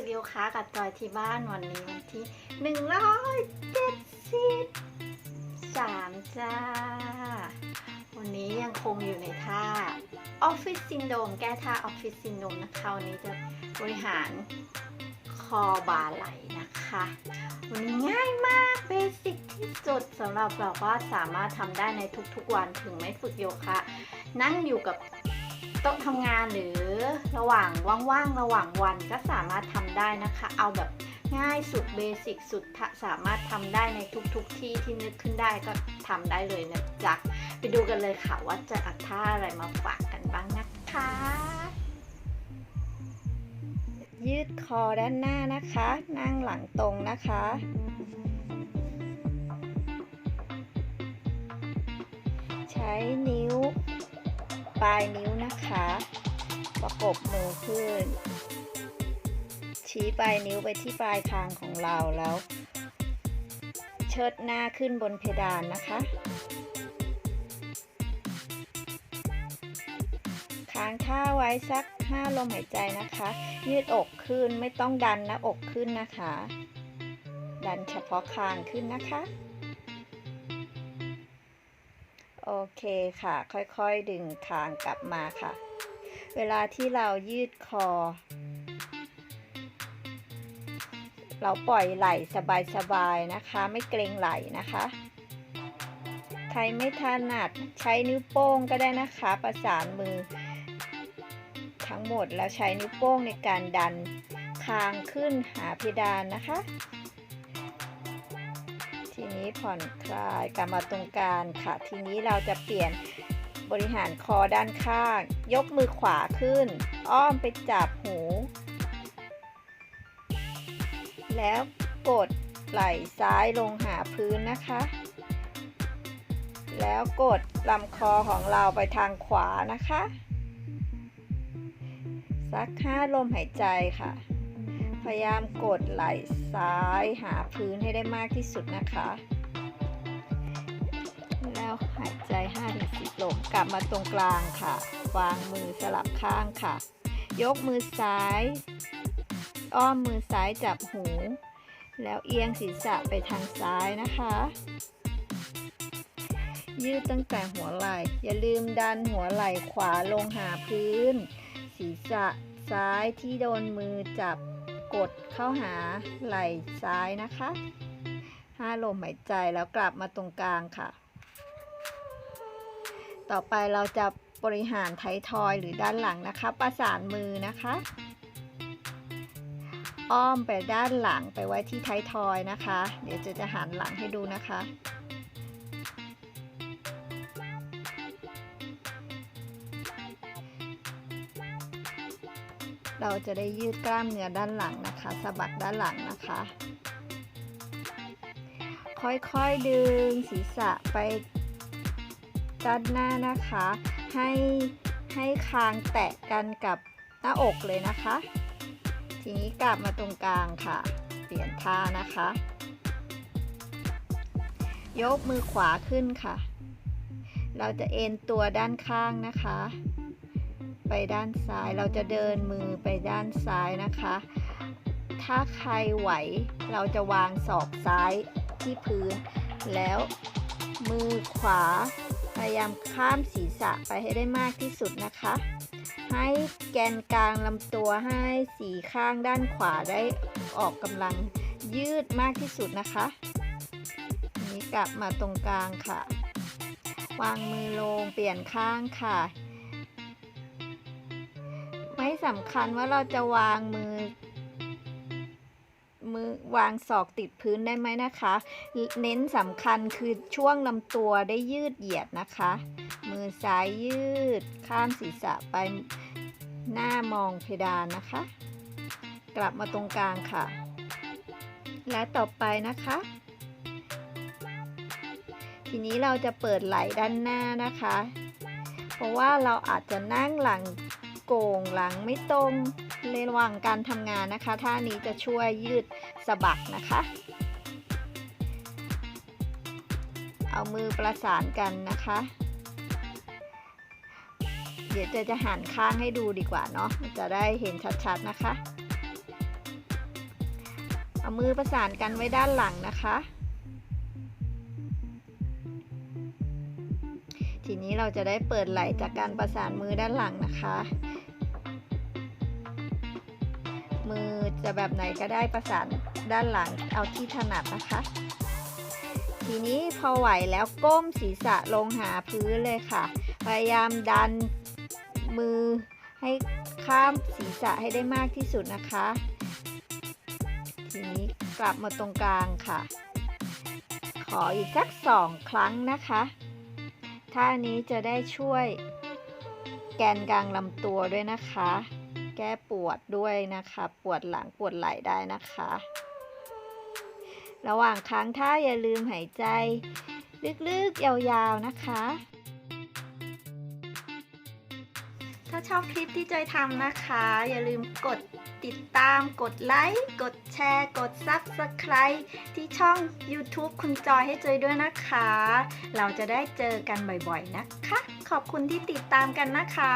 กโยคะกับจอยที่บ้านวันนี้วันที่หนึ่งร้อยเจ็ดสิบสามจ้า วันนี้ยังคงอยู่ในท่าออฟฟิศซินโดมแก้ท่าออฟฟิศซินโดมนะคะวันนี้จะบริหารคอบาไหลนะคะ วันนี้ง่ายมากเบสิกที่สุดสำหรับเราว่าสามารถทำได้ในทุกๆวันถึงไม่ฝึกโยคะ นั่งอยู่กับ โต๊ะทำงานหรือระหว่างว่างๆระหว่างวันก็สามารถทำได้นะคะ เอาแบบง่ายสุดเบสิกสุดสามารถทำได้ในทุกๆที่ที่นึกขึ้นได้ก็ทำได้เลยนะจ๊ะไปดูกันเลยค่ะว่าจะอัดท่าอะไรมาฝากกันบ้างนะคะ ยืดคอด้านหน้านะคะ นั่งหลังตรงนะคะใช้นิ้ว ปลายนิ้วนะคะ ประกบมือขึ้น ชี้ปลายนิ้วไปที่ปลายคางของเราแล้ว เชิดหน้าขึ้นบนเพดานนะคะ ค้างท่าไว้สัก 5 ลมหายใจนะคะ ยืดอกขึ้นไม่ต้องดันหนะอกขึ้นนะคะ ดันเฉพาะคางขึ้นนะคะ โอเคค่ะ ค่อยๆดึงคางกลับมาค่ะ เวลาที่เรายืดคอ เราปล่อยไหล่สบายๆนะคะ ไม่เกรงไหล่นะคะ ใครไม่ถนัดใช้นิ้วโป้งก็ได้นะคะ ประสานมือ ทั้งหมดแล้วใช้นิ้วโป้งในการดันคางขึ้นหาเพดานนะคะ นี้ผ่อนคลายกลับมาตรงกลางค่ะ ทีนี้เราจะเปลี่ยนบริหารคอด้านข้าง ยกมือขวาขึ้น อ้อมไปจับหู แล้วกดไหล่ซ้ายลงหาพื้นนะคะ แล้วกดลำคอของเราไปทางขวานะคะ สักห้าลมหายใจค่ะ พยายามกดไหล่ซ้ายหาพื้นให้ได้มากที่สุดนะคะ แล้วหายใจ5-10ลมกลับมาตรงกลางค่ะ วางมือสลับข้างค่ะ ยกมือซ้าย อ้อมมือซ้ายจับหู แล้วเอียงศีรษะไปทางซ้ายนะคะยืดตั้งแต่หัวไหล่ อย่าลืมดันหัวไหล่ขวาลงหาพื้น ศีรษะซ้ายที่โดนมือจับ กดเข้าหาไหล่ซ้ายนะคะห้าลมหายใจแล้วกลับมาตรงกลางค่ะ ต่อไปเราจะบริหารไทยทอยหรือด้านหลังนะคะ ประสานมือนะคะ อ้อมไปด้านหลังไปไว้ที่ไทยทอยนะคะ เดี๋ยวจะจะหันหลังให้ดูนะคะ เราจะได้ยืดกล้ามเนื้อด้านหลังนะคะสะบักด้านหลังนะคะ ค่อยๆดึงศีรษะไปด้านหน้านะคะ ให้ให้คางแตะกันกับหน้าอกเลยนะคะ ทีนี้กลับมาตรงกลางค่ะ เปลี่ยนท่านะคะ ยกมือขวาขึ้นค่ะ เราจะเอ็นตัวด้านข้างนะคะ ไปด้านซ้าย เราจะเดินมือไปด้านซ้ายนะคะ ถ้าใครไหวเราจะวางศอกซ้ายที่พื้น แล้วมือขวาพยายามข้ามศีรษะไปให้ได้มากที่สุดนะคะ ให้แกนกลางลำตัวให้สีข้างด้านขวาได้ออกกำลังยืดมากที่สุดนะคะ นี้กลับมาตรงกลางค่ะ วางมือลงเปลี่ยนข้างค่ะ ไม่สำคัญว่าเราจะวางมือ มือวางศอกติดพื้นได้ไหมนะคะ เน้นสำคัญคือช่วงลำตัวได้ยืดเหยียดนะคะ มือซ้ายยืด ข้ามศีรษะไปหน้ามองเพดานนะคะ กลับมาตรงกลางค่ะ และต่อไปนะคะ ทีนี้เราจะเปิดไหล่ด้านหน้านะคะ เพราะว่าเราอาจจะนั่งหลัง โก่งหลังไม่ตรงระหว่างการทำงานนะคะ ท่านี้จะช่วยยืดสะบักนะคะ เอามือประสานกันนะคะ เดี๋ยวจะจะหันข้างให้ดูดีกว่าเนาะจะได้เห็นชัดๆนะคะ เอามือประสานกันไว้ด้านหลังนะคะทีนี้เราจะได้เปิดไหลจากการประสานมือด้านหลังนะคะ จะแบบไหนก็ได้ประสานด้านหลังเอาที่ถนัดนะคะ ทีนี้พอไหวแล้วก้มศีรษะลงหาพื้นเลยค่ะ พยายามดันมือให้ข้ามศีรษะให้ได้มากที่สุดนะคะ ทีนี้กลับมาตรงกลางค่ะ ขออีกสักสองครั้งนะคะท่านี้จะได้ช่วยแกนกลางลำตัวด้วยนะคะ แก้ปวดด้วยนะคะ ปวดหลังปวดไหล่ได้นะคะ ระหว่างค้างท่าอย่าลืมหายใจ ลึกๆ ยาวๆนะคะ ถ้าชอบคลิปที่จอยทำนะคะ อย่าลืมกดติดตามกดไลค์ กดแชร์ กด Subscribe ที่ช่อง YouTube คุณจอยให้จอยด้วยนะคะ เราจะได้เจอกันบ่อยๆนะคะ ขอบคุณที่ติดตามกันนะคะ